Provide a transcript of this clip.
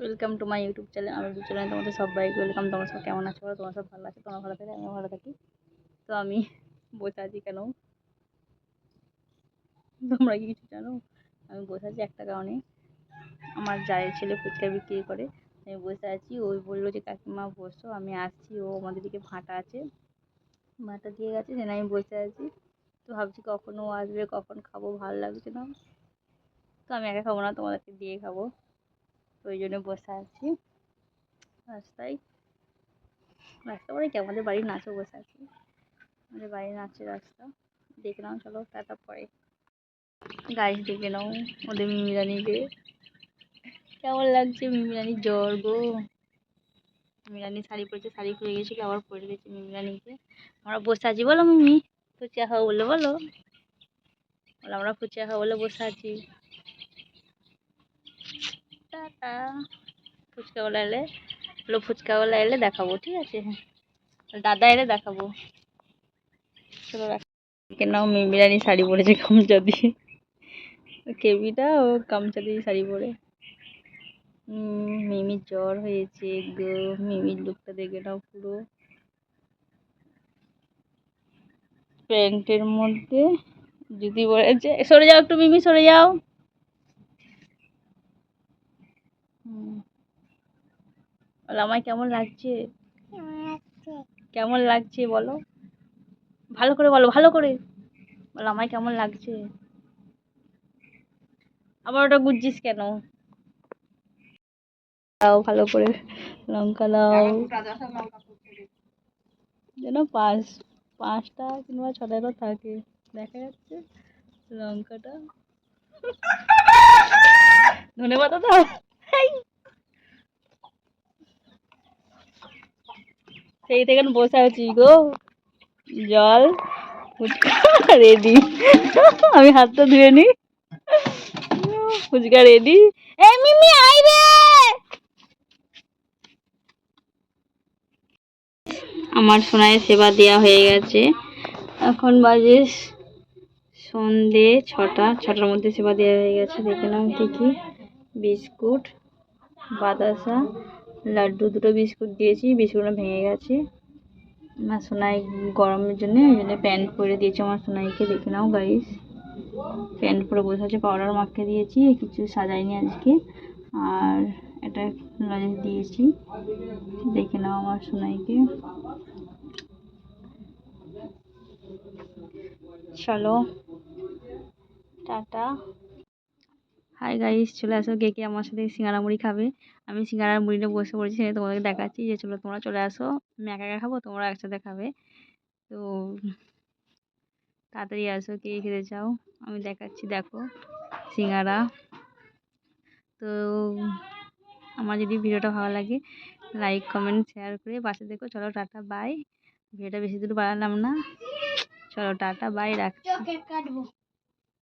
Welcome to my YouTube channel আমার YouTube চ্যানেলে তোমাদের সবাইকে ওয়েলকাম তোমরা সব কেমন আছো? তোমার সব ভালো আছে? তোমার ভালো থাকে, আমিও ভালো থাকি। তো আমি বসে আছি কেন? তোমরা কি কিছু জানো? আমি বসে আছি একটা কারণে। আমার জায়ের ছেলে ফুচকা বিক্রি করে। আমি বসে আছি, ওই বলল যে, কাকিমা, বসো, আমি আসছি। ও আমাদের দিকে ভাঁটা আছে। ভাঁটা দিয়ে গেছে সেখানে আমি বসে আছি। তো ভাবছি, কখন ও আসবে, কখন খাব, ভালো লাগছে না। তো আমি একা খাব না, তোমাদেরকে দিয়ে খাব। ওই জন্য বসে আছি। রাস্তায় রাস্তা বলে কি? আমাদের বাড়ির নাচও বসে আছি। আমাদের বাড়ির নাচের রাস্তা। দেখে নাও, চলো টাটা পরে। গাছ দেখে নাও, ওদের মিমিরানিকে কেমন লাগছে মিমিরানির জ্বর গো? মিমিরানি শাড়ি পরেছে, শাড়ি খুলে গেছিল আবার পরে গেছে মিমিরানিকে আমরা বসে আছি, বলো মিমি। ফুচকা খাব বলে, বলো। বলো, আমরা ফুচকা খাব বলে বসে আছি। ফুচকাওয়ালা এলে বলো ফুচকাওয়ালা এলে দেখাবো, ঠিক আছে? দাদা এলে দেখাবো। চলো রাখি নাও মিমিরানি শাড়ি পরেছে গামছা দিয়ে। কেবিটা ও গামছা দিয়ে শাড়ি পরে। মিমির জ্বর হয়েছে মিমির লুকটা দেখে নাও পুরো। প্যান্টের মধ্যে জুতি পরেছে সরে যাও একটু মিমি, সরে যাও। বলো আমায় কেমন লাগছে? কেমন লাগছে? বলো? ভালো করে বলো ভালো করে। বলো আমায় কেমন লাগছে? আবার ওটা গুজছিস কেন? দাও ভালো করে। লঙ্কা দাও। যেন পাঁচ পাঁচটা কিংবা ছটা থাকে। দেখা যাচ্ছে লঙ্কাটা। ধনে পাতা দাও সেই থেকে বসে আছি গো। জল। রেডি আমি হাতটা ধুয়ে নি। ফুচকা রেডি এ মিমি আমার সোনায় সেবা দেওয়া হয়ে গেছে। এখন বাজে সন্ধে ছটা। ছটার মধ্যে সেবা দেওয়া হয়ে গেছে। দেখে নাও কী। বিস্কুট। বাতাসা লাড্ডু দুটো বিস্কুট দিয়েছি বিস্কুটটা ভেঙে গেছে। আমার সোনাই গরমের জন্য ওই জন্য প্যান্ট পরে দিয়েছি আমার সোনাইকে, দেখে নাও গাইস প্যান্ট পরে বসে আছে পাউডার মাখিয়ে দিয়েছি, কিছু সাজাইনি আজকে। আর একটা লজেন্স দিয়েছি, দেখে নাও আমার সোনাইকে। চলো, টাটা। হাই গাইস চলে আসো কে কে আমার সাথে সিঙ্গারা মুড়ি খাবে। আমি সিঙ্গারা মুড়িটা বসে পড়েছি সেটা তোমাদের দেখাচ্ছি। যে চলো তোমরা চলে আসো, আমি একা একা খাব তোমরা একসাথে খাবে। তো তাড়াতাড়ি আসো, কে খেতে চাও? আমি দেখাচ্ছি, দেখো, সিঙ্গারা। তো আমার যদি ভিডিওটা ভালো লাগে লাইক কমেন্ট শেয়ার করে পাশে দেখো চলো টাটা বাই ভিডিওটা বেশি দূর বাড়ালাম না। চলো টাটা বাই রাখছি।